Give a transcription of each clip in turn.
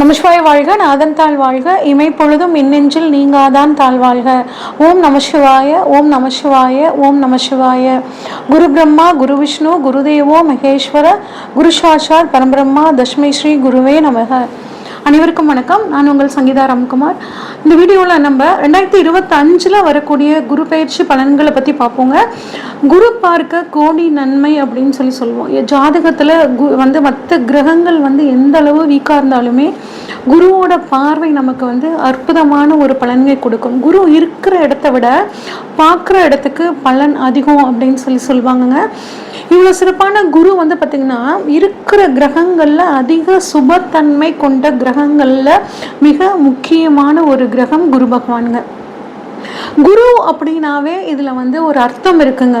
நமசிவாய் வாழ்க நாதன் தாழ் வாழ்க இமை பொழுதும் இன்னெஞ்சில் நீங்காதான் தாழ் வாழ்க. ஓம் நமசிவாய ஓம் நமசிவாய ஓம் நமசிவாய. குரு பிரம்மா குரு விஷ்ணு குருதேவோ மகேஸ்வர குரு சாட்சாத் பரம்பிரம்மா தஷ்மை ஸ்ரீ குருவே நமக. அனைவருக்கும் வணக்கம். நான் உங்கள் சங்கீதா ராம்குமார். இந்த வீடியோவில் நம்ம ரெண்டாயிரத்தி இருபத்தஞ்சில் வரக்கூடிய குரு பயிற்சி பலன்களை பற்றி பார்ப்போங்க. குரு பார்க்க கோடி நன்மை அப்படின்னு சொல்லி சொல்லுவோம். ஜாதகத்தில் கு வந்து மற்ற கிரகங்கள் வந்து எந்த அளவு வீக்காக இருந்தாலுமே குருவோட பார்வை நமக்கு வந்து அற்புதமான ஒரு பலன்களை கொடுக்கும். குரு இருக்கிற இடத்த விட பார்க்குற இடத்துக்கு பலன் அதிகம் அப்படின்னு சொல்லி சொல்லுவாங்கங்க. இவ்வளோ சிறப்பான குரு வந்து பார்த்திங்கன்னா இருக்கிற கிரகங்களில் அதிக சுபத்தன்மை கொண்ட கிரகங்களில் மிக முக்கியமான ஒரு கிரகம் குரு பகவானுங்க. குரு அப்படின்னாவே இதில் வந்து ஒரு அர்த்தம் இருக்குங்க.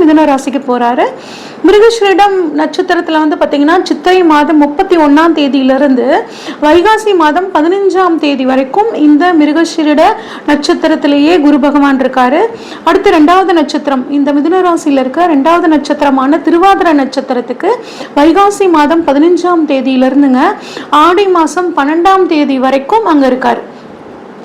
மிதுன ராசிக்கு போகிறாரு மிருகஸ்ரீடம் நட்சத்திரத்தில் வந்து பார்த்திங்கன்னா சித்திரை மாதம் முப்பத்தி ஒன்றாம் தேதியிலிருந்து வைகாசி மாதம் பதினஞ்சாம் தேதி வரைக்கும் இந்த மிருகஸ்ரீட நட்சத்திரத்திலேயே குரு பகவான் இருக்காரு. அடுத்து ரெண்டாவது நட்சத்திரம் இந்த மிதுன ராசியில் இருக்க ரெண்டாவது நட்சத்திரமான திருவாதிர நட்சத்திரத்துக்கு வைகாசி மாதம் பதினஞ்சாம் தேதியிலிருந்துங்க ஆடி மாதம் பன்னெண்டாம் தேதி வரைக்கும் அங்கே இருக்காரு.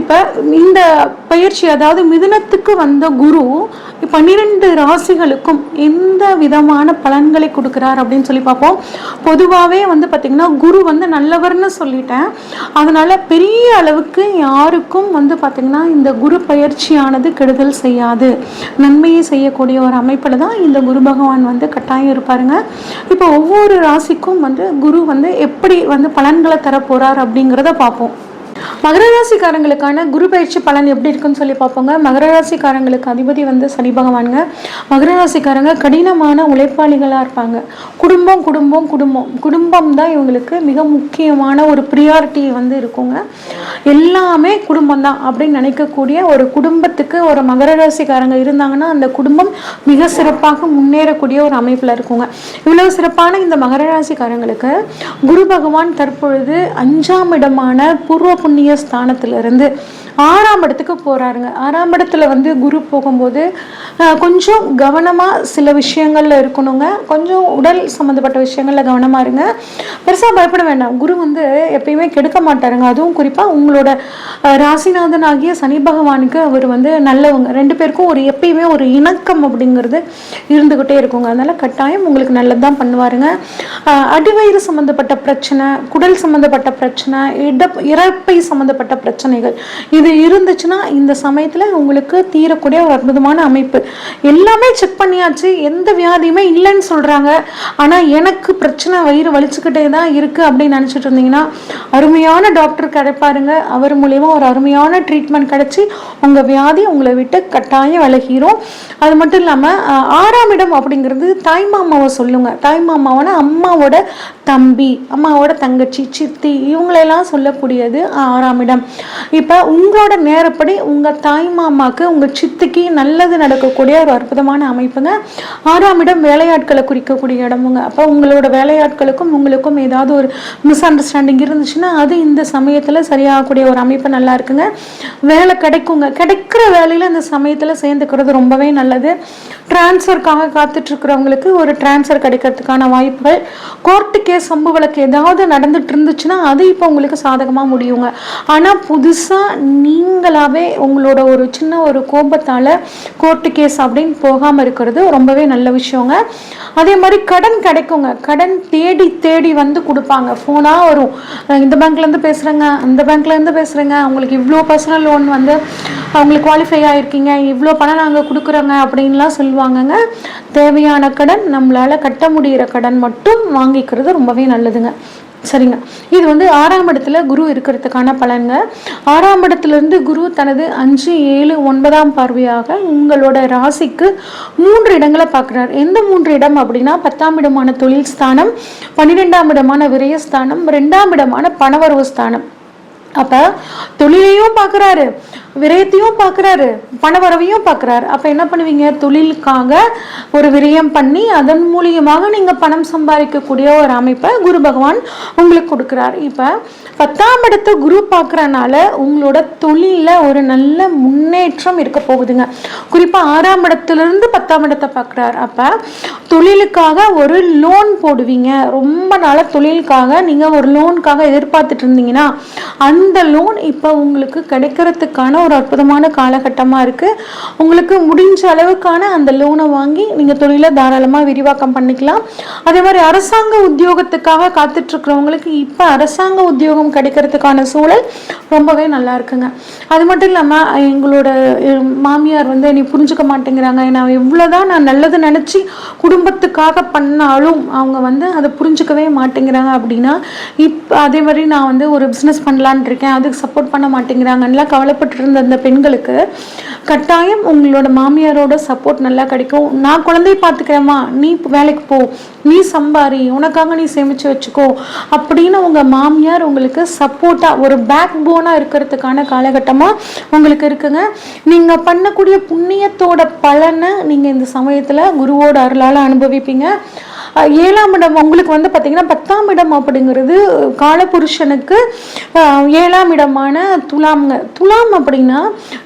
இப்போ இந்த பயிற்சி அதாவது மிதுனத்துக்கு வந்த குரு பன்னிரெண்டு ராசிகளுக்கும் எந்த விதமான பலன்களை கொடுக்குறார் அப்படின்னு சொல்லி பார்ப்போம். பொதுவாகவே வந்து பார்த்திங்கன்னா குரு வந்து நல்லவர்னு சொல்லிட்டேன். அதனால் பெரிய அளவுக்கு யாருக்கும் வந்து பார்த்திங்கன்னா இந்த குரு பயிற்சியானது கெடுதல் செய்யாது. நன்மையை செய்யக்கூடிய ஒரு அமைப்பில் தான் இந்த குரு பகவான் வந்து கட்டாயம் இருப்பாருங்க. இப்போ ஒவ்வொரு ராசிக்கும் வந்து குரு வந்து எப்படி வந்து பலன்களை தரப்போகிறார் அப்படிங்கிறத பார்ப்போம். மகர ராசிக்காரங்களுக்கான குரு பயிற்சி பலன் எப்படி இருக்குன்னு சொல்லி பார்ப்போங்க. மகர ராசிக்காரங்களுக்கு அதிபதி வந்து சனி பகவானுங்க. மகர ராசிக்காரங்க கடினமான உழைப்பாளிகளாக இருப்பாங்க. குடும்பம் குடும்பம் குடும்பம். குடும்பம் தான் இவங்களுக்கு மிக முக்கியமான ஒரு ப்ரியாரிட்டி வந்து இருக்குங்க. எல்லாமே குடும்பம் தான் அப்படின்னு நினைக்கக்கூடிய ஒரு குடும்பத்துக்கு ஒரு மகர ராசிக்காரங்க இருந்தாங்கன்னா அந்த குடும்பம் மிக சிறப்பாக முன்னேறக்கூடிய ஒரு அமைப்பில் இருக்குங்க. இவ்வளவு சிறப்பான இந்த மகர ராசிக்காரங்களுக்கு குரு பகவான் தற்பொழுது அஞ்சாம் இடமான பூர்வ புண்ணிய ஸ்தானத்திலிருந்து ஆறாம் இடத்துக்கு போகிறாருங்க ஆறாம் இடத்துல வந்து குரு போகும்போது கொஞ்சம் கவனமாக சில விஷயங்களில் இருக்கணுங்க. கொஞ்சம் உடல் சம்மந்தப்பட்ட விஷயங்களில் கவனமா இருங்க. பெருசாக பயப்பட வேண்டாம். குரு வந்து எப்பயுமே கெடுக்க மாட்டாருங்க. அதுவும் குறிப்பாக உங்களோட ராசிநாதன் ஆகிய சனி பகவானுக்கு அவர் வந்து நல்லவங்க. ரெண்டு பேருக்கும் ஒரு எப்பயுமே ஒரு இணக்கம் அப்படிங்கிறது இருந்துக்கிட்டே இருக்குங்க. அதனால கட்டாயம் உங்களுக்கு நல்லது தான் பண்ணுவாருங்க அடிவயிறு சம்மந்தப்பட்ட பிரச்சனை குடல் சம்மந்தப்பட்ட பிரச்சனை இட இறப்பை சம்மந்தப்பட்ட பிரச்சனைகள் இது இருந்துச்சுன்னா இந்த சமயத்தில் உங்களுக்கு தீரக்கூடிய ஒரு அற்புதமான அமைப்பு. எல்லாமே செக் பண்ணியாச்சு. எந்த வியாதியுமே இல்லைன்னு சொல்கிறாங்க ஆனால் எனக்கு பிரச்சனை வயிறு வலிச்சுக்கிட்டே தான் இருக்குது அப்படின்னு நினச்சிட்டு இருந்தீங்கன்னா அருமையான டாக்டர் கிடைப்பாருங்க அவர் மூலயமா ஒரு அருமையான ட்ரீட்மெண்ட் கிடச்சி உங்கள் வியாதி உங்களை விட்டு கட்டாயம் விலகிரும். அது மட்டும் இல்லாமல் ஆறாம் இடம் அப்படிங்கிறது தாய்மாமாவை சொல்லுங்க. தாய்மாமாவான அம்மாவோட தம்பி அம்மாவோட தங்கச்சி சித்தி இவங்களெல்லாம் சொல்லக்கூடியது ஆறாம் இடம். இப்போ உங்களோட நேரப்படி உங்கள் தாய் மாமாக்கு உங்கள் சித்திக்கு நல்லது நடக்கக்கூடிய ஒரு அற்புதமான அமைப்புங்க. ஆறாம் இடம் வேலையாட்களை குறிக்கக்கூடிய இடமுங்க. அப்போ உங்களோட வேலையாட்களுக்கும் உங்களுக்கும் ஏதாவது ஒரு மிஸ் அண்டர்ஸ்டாண்டிங் இருந்துச்சுன்னா அது இந்த சமயத்தில் சரியாகக்கூடிய ஒரு அமைப்பு நல்லா இருக்குங்க. வேலை கிடைக்குங்க. கிடைக்கிற வேலையில் இந்த சமயத்தில் சேர்ந்துக்கிறது ரொம்பவே நல்லது. டிரான்ஸ்ஃபருக்காக காத்துட்ருக்கிறவங்களுக்கு ஒரு டிரான்ஸ்ஃபர் கிடைக்கிறதுக்கான வாய்ப்புகள். கோர்ட்டு கேஸ் சம்பு வழக்கு ஏதாவது நடந்துட்டு இருந்துச்சுன்னா அது இப்போ உங்களுக்கு சாதகமாக முடியுங்க. ஆனால் புதுசாக நீங்களாகவே உங்களோட ஒரு சின்ன ஒரு கோபத்தால் கோர்ட்டு கேஸ் அப்படின்னு போகாமல் இருக்கிறது ரொம்பவே நல்ல விஷயங்க. அதே மாதிரி கடன் கிடைக்குங்க. கடன் தேடி தேடி வந்து கொடுப்பாங்க. ஃபோனாக வரும். இந்த பேங்க்லேருந்து பேசுகிறேங்க அந்த பேங்க்லேருந்து பேசுகிறேங்க அவங்களுக்கு இவ்வளோ பர்சனல் லோன் வந்து அவங்களுக்கு குவாலிஃபை ஆகிருக்கீங்க இவ்வளோ பணம் நாங்கள் கொடுக்குறோங்க அப்படின்லாம் சொல்லுவாங்கங்க. தேவையான கடன் நம்மளால் கட்ட முடிகிற கடன் மட்டும் வாங்கிக்கிறது ரொம்பவே நல்லதுங்க. சரிங்க. இது வந்து ஆறாம் இடத்துல குரு இருக்கிறதுக்கான பலன்ங்க ஆறாம் இடத்துலேருந்து குரு தனது அஞ்சு ஏழு ஒன்பதாம் பார்வையாக உங்களோட ராசிக்கு மூன்று இடங்களை பார்க்குறார். எந்த மூன்று இடம் அப்படின்னா பத்தாம் இடமான தொழில் ஸ்தானம் பன்னிரெண்டாம் இடமான விரயஸ்தானம் ரெண்டாம் இடமான பணவரவு ஸ்தானம். அப்போ தொழிலையும் பார்க்குறாரு விரயத்தையும் பார்க்குறாரு பணவரவையும் பார்க்குறாரு அப்போ என்ன பண்ணுவீங்க? தொழிலுக்காக ஒரு விரயம் பண்ணி அதன் மூலியமாக நீங்கள் பணம் சம்பாதிக்கக்கூடிய ஒரு அமைப்பை குரு பகவான் உங்களுக்கு கொடுக்குறாரு. இப்போ பத்தாம் இடத்த குரு பார்க்குறனால உங்களோட தொழிலில் ஒரு நல்ல முன்னேற்றம் இருக்க போகுதுங்க. குறிப்பாக ஆறாம் இடத்துலேருந்து பத்தாம் இடத்தை பார்க்குறாரு அப்போ தொழிலுக்காக ஒரு லோன் போடுவீங்க. ரொம்ப நாளாக தொழிலுக்காக நீங்கள் ஒரு லோனுக்காக எதிர்பார்த்துட்டு இருந்தீங்கன்னா அந்த லோன் இப்போ உங்களுக்கு கிடைக்கிறதுக்கான ஒரு அற்புதமான காலகட்டமாக இருக்குது உங்களுக்கு முடிஞ்ச அளவுக்கான அந்த லோனை வாங்கி நீங்கள் தொழிலை தாராளமாக விரிவாக்கம் பண்ணிக்கலாம். அதே மாதிரி அரசாங்க உத்தியோகத்துக்காக காத்துட்ருக்கிறவங்களுக்கு இப்போ அரசாங்க உத்தியோகம் கிடைக்கிறதுக்கான சூழல் ரொம்பவே நல்லா இருக்குங்க. அது மட்டும் இல்லாமல் எங்களோட மாமியார் வந்து நீ புரிஞ்சுக்க மாட்டேங்கிறாங்க. நான் எவ்வளோதான் நான் நல்லது நினச்சி குடும்பத்துக்காக பண்ணாலும் அவங்க வந்து அதை புரிஞ்சுக்கவே மாட்டேங்கிறாங்க அப்படின்னா இப்போ அதே மாதிரி நான் வந்து ஒரு பிஸ்னஸ் பண்ணலான் இருக்கேன் அதுக்கு சப்போர்ட் பண்ண மாட்டேங்கிறாங்கலாம் கவலைப்பட்டு இருந்த அந்த பெண்களுக்கு கட்டாயம் உங்களோட மாமியாரோட சப்போர்ட் நல்லா கிடைக்கும். நான் குழந்தைய பார்த்துக்கிறேம்மா நீ இப்போ வேலைக்கு போ நீ சம்பாரி உனக்காக நீ சேமிச்சு வச்சுக்கோ அப்படின்னு உங்கள் மாமியார் உங்களுக்கு சப்போர்ட்டாக ஒரு பேக் போனாக இருக்கிறதுக்கான காலகட்டமாக உங்களுக்கு இருக்குங்க. நீங்கள் பண்ணக்கூடிய புண்ணியத்தோட பலனை நீங்கள் இந்த சமயத்தில் குருவோட அருளால் அனுபவிப்பீங்க. ஏழாம் இடம் உங்களுக்கு வந்து பார்த்தீங்கன்னா பத்தாம் இடம் அப்படிங்கிறது காலபுருஷனுக்கு ஏழாம் இடமான துலாம்ங்க துலாம் அப்படின்னா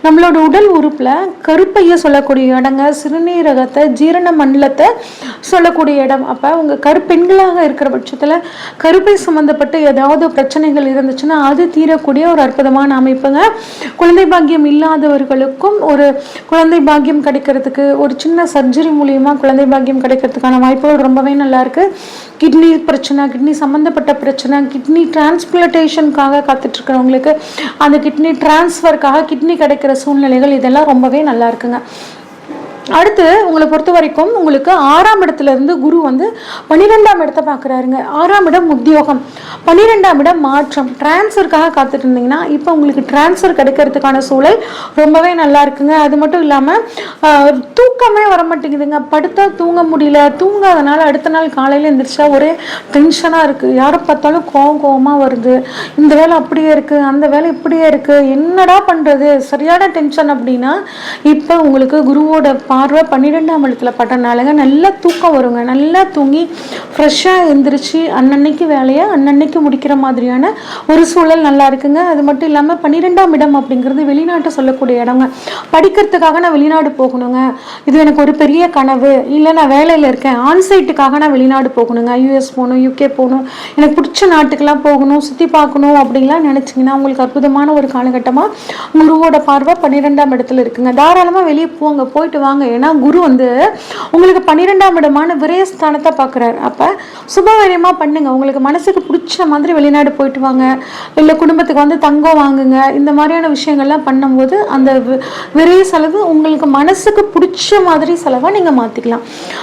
நம்மளோட உடல் உறுப்பில் கருப்பையை சொல்லக்கூடிய இடங்க சிறுநீரகத்தை ஜீரண மண்டலத்தை சொல்லக்கூடிய இடம். அப்போ உங்கள் கருப்பெண்களாக இருக்கிற பட்சத்தில் கருப்பை சம்மந்தப்பட்ட ஏதாவது பிரச்சனைகள் இருந்துச்சுன்னா அது தீரக்கூடிய ஒரு அற்புதமான அமைப்புங்க. குழந்தை பாக்கியம் இல்லாதவர்களுக்கும் ஒரு குழந்தை பாக்கியம் கிடைக்கிறதுக்கு ஒரு சின்ன சர்ஜரி மூலியமாக குழந்தை பாக்கியம் கிடைக்கிறதுக்கான வாய்ப்புகள் ரொம்பவே நல்லா இருக்கு கிட்னி பிரச்சனை கிட்னி சம்மந்தப்பட்ட பிரச்சனை கிட்னி டிரான்ஸ்பிளட்டேஷனுக்காக காத்துட்ருக்கிறவங்களுக்கு அந்த கிட்னி டிரான்ஸ்ஃபருக்காக கிட்னி கிடைக்கிற சூழ்நிலைகள் இதெல்லாம் ரொம்பவே நல்லா இருக்குங்க அடுத்து உங்களை பொறுத்த வரைக்கும் உங்களுக்கு ஆறாம் இடத்துல இருந்து குரு வந்து பன்னிரெண்டாம் இடத்தை பார்க்குறாருங்க. ஆறாம் இடம் உத்தியோகம். பன்னிரெண்டாம் இடம் மாற்றம். டிரான்ஸ்ஃபருக்காக காத்துட்டு இருந்தீங்கன்னா இப்போ உங்களுக்கு டிரான்ஸ்ஃபர் கிடைக்கிறதுக்கான சூழல் ரொம்பவே நல்லா இருக்குங்க. அது மட்டும் இல்லாமல் தூக்கமே வர மாட்டேங்குதுங்க படுத்தா தூங்க முடியல. தூங்காதனால அடுத்த நாள் காலையில் எழுந்திரிச்சா ஒரே டென்ஷனாக இருக்குது யாரை பார்த்தாலும் கோவம் கோவமாக வருது. இந்த வேலை அப்படியே இருக்குது அந்த வேலை இப்படியே இருக்குது என்னடா பண்ணுறது சரியான டென்ஷன் அப்படின்னா இப்போ உங்களுக்கு குருவோட பார்வை பன்னிரெண்டாம் இடத்துல பட்டனாலங்க நல்லா தூக்கம் வருங்க. நல்லா தூங்கி ஃப்ரெஷ்ஷாக எழுந்திரிச்சு அன்னன்னைக்கு வேலையை அன்னன்னைக்கு முடிக்கிற மாதிரியான ஒரு சூழல் நல்லா இருக்குங்க. அது மட்டும் இல்லாமல் பன்னிரெண்டாம் இடம் அப்படிங்கிறது வெளிநாட்டை சொல்லக்கூடிய இடங்க. படிக்கிறதுக்காக நான் வெளிநாடு போகணுங்க. இது எனக்கு ஒரு பெரிய கனவு. இல்லை நான் வேலையில் இருக்கேன். ஆன்சைட்டுக்காக நான் வெளிநாடு போகணுங்க. யூஎஸ் போகணும் யூகே போகணும். எனக்கு பிடிச்ச நாட்டுக்கெல்லாம் போகணும் சுற்றி பார்க்கணும் அப்படின்லாம் நினச்சிங்கன்னா உங்களுக்கு அற்புதமான ஒரு காலகட்டமாக குருவோட பார்வை பன்னிரெண்டாம் இடத்துல இருக்குங்க. தாராளமாக வெளியே போங்க. போயிட்டு வாங்க. ஏன்னா குரு வந்து உங்களுக்கு பன்னிரெண்டாம் இடமான விரயஸ்தானத்தை பார்க்குறாரு. அப்போ சுபவரியமாக பண்ணுங்க. உங்களுக்கு மனசுக்கு பிடிச்ச மாதிரி வெளிநாடு போயிட்டு வாங்க. இல்லை குடும்பத்துக்கு வந்து தங்கம் வாங்குங்க. இந்த மாதிரியான விஷயங்கள்லாம் பண்ணும்போது அந்த வி- விரய செலவு உங்களுக்கு மனசுக்கு பிடிச்ச மாதிரி செலவாக நீங்கள் மாற்றிக்கலாம்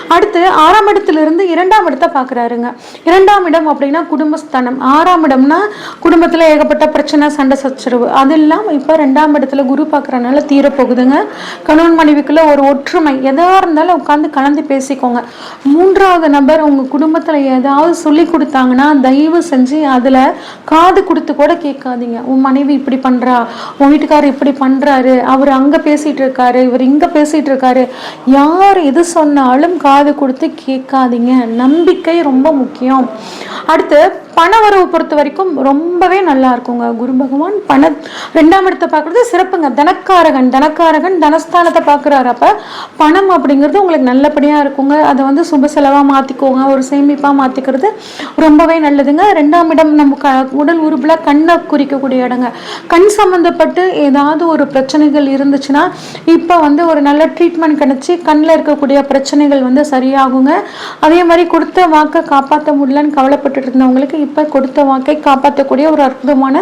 அடுத்து ஆறாம் இடத்துல இருந்து இரண்டாம் இடத்தை பார்க்குறாருங்க. இரண்டாம் இடம் அப்படின்னா குடும்பஸ்தானம். ஆறாம் இடம்னா குடும்பத்தில் ஏகப்பட்ட பிரச்சனை சண்டை சச்சரவு. இல்லாமல் இப்போ ரெண்டாம் இடத்துல குரு பார்க்குறனால தீரப்போகுதுங்க. கணவன் மனைவிக்குள்ள ஒரு ஒற்று ஒற்றுமை எதாக இருந்தாலும் உட்காந்து கலந்து பேசிக்கோங்க. மூன்றாவது நபர் உங்கள் குடும்பத்தில் ஏதாவது சொல்லி கொடுத்தாங்கன்னா தயவு செஞ்சு அதில் காது கொடுத்து கூட கேட்காதீங்க. உன் மனைவி இப்படி பண்ணுறா உன் வீட்டுக்காரர் இப்படி பண்ணுறாரு அவர் அங்கே பேசிகிட்டு இருக்காரு இவர் இங்கே பேசிகிட்டு இருக்காரு. யார் எது சொன்னாலும் காது கொடுத்து கேட்காதீங்க. நம்பிக்கை ரொம்ப முக்கியம். அடுத்து பண பணவரவு பொறுத்த வரைக்கும் ரொம்பவே நல்லா இருக்குங்க. குரு பகவான் பண ரெண்டாம் இடத்தை பார்க்குறது சிறப்புங்க. தனக்காரகன் தனக்காரகன் தனஸ்தானத்தை பார்க்குறாரு. அப்போ பணம் அப்படிங்கிறது உங்களுக்கு நல்லபடியாக இருக்குங்க. அதை வந்து சுப செலவாக மாற்றிக்கோங்க ஒரு சேமிப்பாக மாற்றிக்கிறது ரொம்பவே நல்லதுங்க. ரெண்டாம் இடம் நம்ம க உடல் உறுப்பில் கண்ணை குறிக்கக்கூடிய இடங்க. கண் சம்மந்தப்பட்டு ஏதாவது ஒரு பிரச்சனைகள் இருந்துச்சுன்னா இப்போ வந்து ஒரு நல்ல ட்ரீட்மெண்ட் கிடச்சி கண்ணில் இருக்கக்கூடிய பிரச்சனைகள் வந்து சரியாகுங்க. அதே மாதிரி கொடுத்த வாக்கை காப்பாற்ற முடியலன்னு கவலைப்பட்டுட்டு இருந்தவங்களுக்கு இப்போ கொடுத்த வாக்கை காப்பாற்றக்கூடிய ஒரு அற்புதமான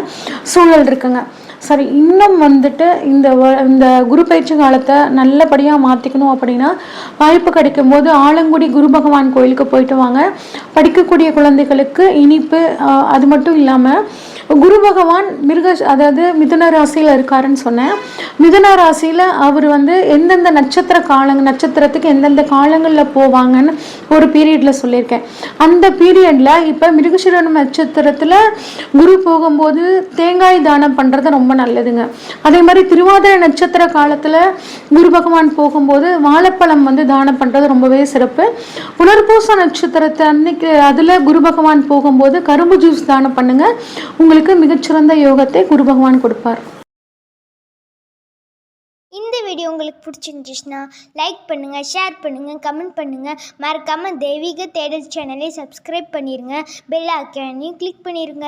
சூழல் இருக்குங்க. சரி இன்னும் வந்துட்டு இந்த வ- இந்த குரு பயிற்சி காலத்தை நல்லபடியாக மாற்றிக்கணும் அப்படின்னா வாய்ப்பு கிடைக்கும் போது ஆலங்குடி குரு பகவான் கோயிலுக்கு போயிட்டு வாங்க. படிக்கக்கூடிய குழந்தைகளுக்கு இனிப்பு அது மட்டும் இல்லாமல் குரு பகவான் மிருக அதாவது மிதுன ராசியில் இருக்காருன்னு சொன்னேன். மிதுன ராசியில் அவர் வந்து எந்தெந்த நட்சத்திர காலங்கள் நட்சத்திரத்துக்கு எந்தெந்த காலங்களில் போவாங்கன்னு ஒரு பீரியடில் சொல்லியிருக்கேன். அந்த பீரியடில் இப்போ மிருகசீரன் நட்சத்திரத்தில் குரு போகும்போது தேங்காய் தானம் பண்ணுறது ரொம்ப நல்லதுங்க. அதே மாதிரி திருவாதிரை நட்சத்திர காலத்தில் குரு பகவான் போகும்போது வாழைப்பழம் வந்து தானம் பண்ணுறது ரொம்பவே சிறப்பு. உணர்பூச நட்சத்திரத்தை அன்னைக்கு அதில் குரு பகவான் போகும்போது கரும்பு ஜூஸ் தானம் பண்ணுங்க. உங்களுக்கு மிகச்சிறந்த யோகத்தை குரு பகவான் கொடுப்பார். இந்த வீடியோ உங்களுக்கு பிடிச்சிருந்துச்சுன்னா லைக் பண்ணுங்கள் ஷேர் பண்ணுங்கள் கமெண்ட் பண்ணுங்கள் மறக்காமல் தெய்வீக தேடல் சேனலை சப்ஸ்கிரைப் பண்ணிடுங்க பெல் ஐக்கானையும் கிளிக் பண்ணிடுங்க